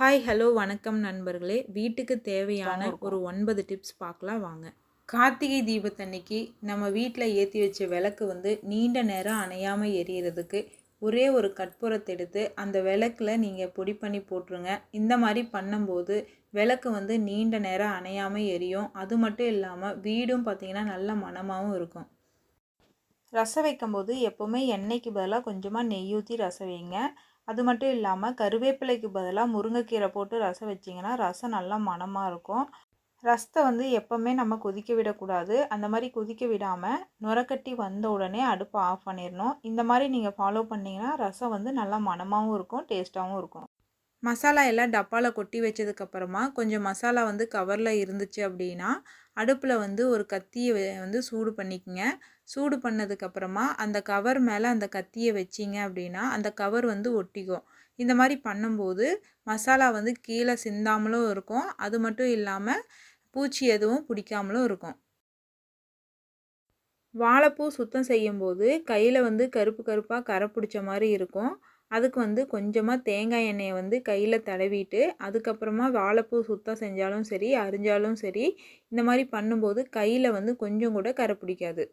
Hi hello வணக்கம் நண்பர்களே. வீட்டுக்கு தேவையான ஒரு ஒன்பது டிப்ஸ் பார்க்கலாம் வாங்க. கார்த்திகை தீபத்தன்னைக்கு நம்ம வீட்டில் ஏற்றி வச்ச விளக்கு வந்து நீண்ட நேரம் அணையாமல் எரியறதுக்கு ஒரே ஒரு கற்பூரத்தை எடுத்து அந்த விளக்கில் நீங்கள் பொடி பண்ணி போட்டுருங்க. இந்த மாதிரி பண்ணும்போது விளக்கு வந்து நீண்ட நேரம் அணையாமல் எரியும். அது மட்டும் இல்லாமல் வீடும் பார்த்திங்கன்னா நல்ல மணமாகவும் இருக்கும். ரசம் வைக்கும்போது எப்போவுமே எண்ணெய்க்கு பதிலாக கொஞ்சமாக நெய் ஊற்றி ரசம் வைங்க. அது மட்டும் இல்லாமல் கருவேப்பிலைக்கு பதிலாக முருங்கைக்கீரை போட்டு ரசம் வச்சிங்கன்னா ரசம் நல்லா மணமாக இருக்கும். ரசத்தை வந்து எப்போவுமே நம்ம கொதிக்க விடக்கூடாது. அந்த மாதிரி கொதிக்க விடாமல் நுரக்கட்டி வந்த உடனே அடுப்பை ஆஃப் பண்ணிடணும் இந்த மாதிரி நீங்கள் ஃபாலோ பண்ணிங்கன்னா ரசம் வந்து நல்லா மணமாகவும் இருக்கும் டேஸ்ட்டாகவும் இருக்கும். மசாலா எல்லாம் டப்பாவில் கொட்டி வச்சதுக்கப்புறமா கொஞ்சம் மசாலா வந்து கவரில் இருந்துச்சு அப்படின்னா அடுப்பில் வந்து ஒரு கத்தியை வந்து சூடு பண்ணிக்கங்க. சூடு பண்ணதுக்கப்புறமா அந்த கவர் மேலே அந்த கத்தியை வச்சிங்க அப்படின்னா அந்த கவர் வந்து ஒட்டிக்கும். இந்த மாதிரி பண்ணும்போது மசாலா வந்து கீழே சிந்தாமலும் இருக்கும். அது மட்டும் இல்லாமல் பூச்சி எதுவும் பிடிக்காமலும் இருக்கும். வாழைப்பூ சுத்தம் செய்யும்போது கையில் வந்து கருப்பு கருப்பாக கரை பிடிச்ச மாதிரி இருக்கும். அதுக்கு வந்து கொஞ்சமாக தேங்காய் எண்ணெயை வந்து கையில் தடவிட்டு அதுக்கப்புறமா வாழைப்பூ சுத்தம் செஞ்சாலும் சரி அரிஞ்சாலும் சரி இந்த மாதிரி பண்ணும்போது கையில் வந்து கொஞ்சம் கூட கரை பிடிக்காது.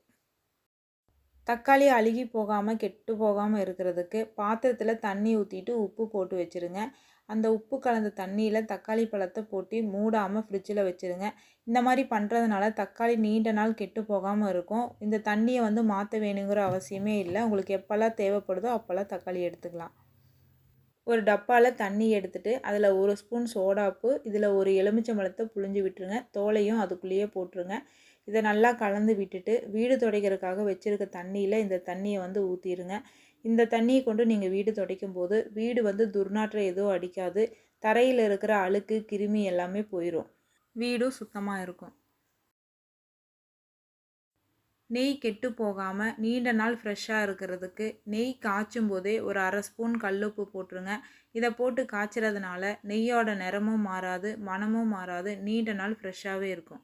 தக்காளி அழுகி போகாமல் கெட்டு போகாமல் இருக்கிறதுக்கு பாத்திரத்தில் தண்ணி ஊற்றிட்டு உப்பு போட்டு வச்சுருங்க. அந்த உப்பு கலந்த தண்ணியில் தக்காளி பழத்தை போட்டு மூடாமல் ஃப்ரிட்ஜில் வச்சுருங்க. இந்த மாதிரி பண்ணுறதுனால தக்காளி நீண்ட நாள் கெட்டு போகாமல் இருக்கும். இந்த தண்ணியை வந்து மாற்ற வேணுங்கிற அவசியமே இல்லை. உங்களுக்கு எப்போல்லாம் தேவைப்படுதோ அப்போல்லாம் தக்காளி எடுத்துக்கலாம். ஒரு டப்பாவில் தண்ணி எடுத்துகிட்டு அதில் ஒரு ஸ்பூன் சோடாப்பு இதில் ஒரு எலுமிச்சம்பழத்தை புழிஞ்சு விட்டுருங்க. தோலையும் அதுக்குள்ளேயே போட்டுருங்க. இதை நல்லா கலந்து விட்டுட்டு வீடு துடைக்கிறதுக்காக வச்சுருக்க தண்ணியில் இந்த தண்ணியை வந்து ஊற்றிடுங்க இந்த தண்ணியை கொண்டு நீங்கள் வீடு துடைக்கும் போது வீடு வந்து துர்நாற்றம் எதுவும் அடிக்காது. தரையில் இருக்கிற அழுக்கு கிருமி எல்லாமே போயிடும் வீடும் சுத்தமாக இருக்கும். நெய் கெட்டு போகாமல் நீண்ட நாள் ஃப்ரெஷ்ஷாக இருக்கிறதுக்கு நெய் காய்ச்சும் போதே ஒரு அரை ஸ்பூன் கல்லுப்பு போட்டுருங்க. இதை போட்டு காய்ச்சறதுனால நெய்யோட நிறமும் மாறாது மனமும் மாறாது நீண்ட நாள் ஃப்ரெஷ்ஷாகவே இருக்கும்.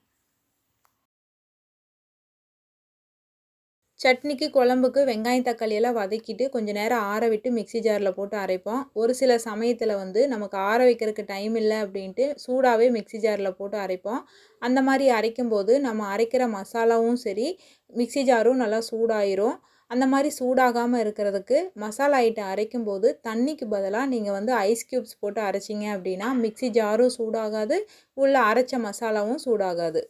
சட்னிக்கு குழம்புக்கு வெங்காயம் தக்காளி எல்லாம் வதக்கிட்டு கொஞ்சம் நேரம் ஆற விட்டு மிக்சி ஜாரில் போட்டு அரைப்போம். ஒரு சில சமயத்தில் வந்து நமக்கு ஆற வைக்கிறதுக்கு டைம் இல்லை அப்படின்ட்டு சூடாகவே மிக்சி ஜாரில் போட்டு அரைப்போம். அந்த மாதிரி அரைக்கும்போது நம்ம அரைக்கிற மசாலாவும் சரி மிக்சி ஜாரும் நல்லா சூடாயிரும். அந்த மாதிரி சூடாகாமல் இருக்கிறதுக்கு மசாலா ஐட்டம் அரைக்கும்போது தண்ணிக்கு பதிலாக நீங்கள் வந்து ஐஸ் க்யூப்ஸ் போட்டு அரைச்சிங்க அப்படின்னா மிக்சி ஜாரும் சூடாகாது உள்ள அரைச்ச மசாலாவும் சூடாகாது.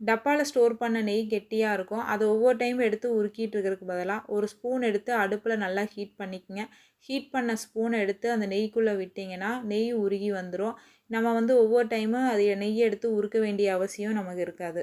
டப்பாவில் ஸ்டோர் பண்ண நெய் கெட்டியாக இருக்கும். அது ஒவ்வொரு டைம் எடுத்து உருக்கிட்டு இருக்கிறதுக்கு பதிலாக ஒரு ஸ்பூன் எடுத்து அடுப்பில் நல்லா ஹீட் பண்ணிக்கங்க. ஹீட் பண்ண ஸ்பூனை எடுத்து அந்த நெய்க்குள்ளே விட்டிங்கன்னா நெய் உருகி வந்துடும் நம்ம வந்து ஒவ்வொரு டைமும் அது நெய்யை எடுத்து உருக்க வேண்டிய அவசியம் நமக்கு இருக்காது.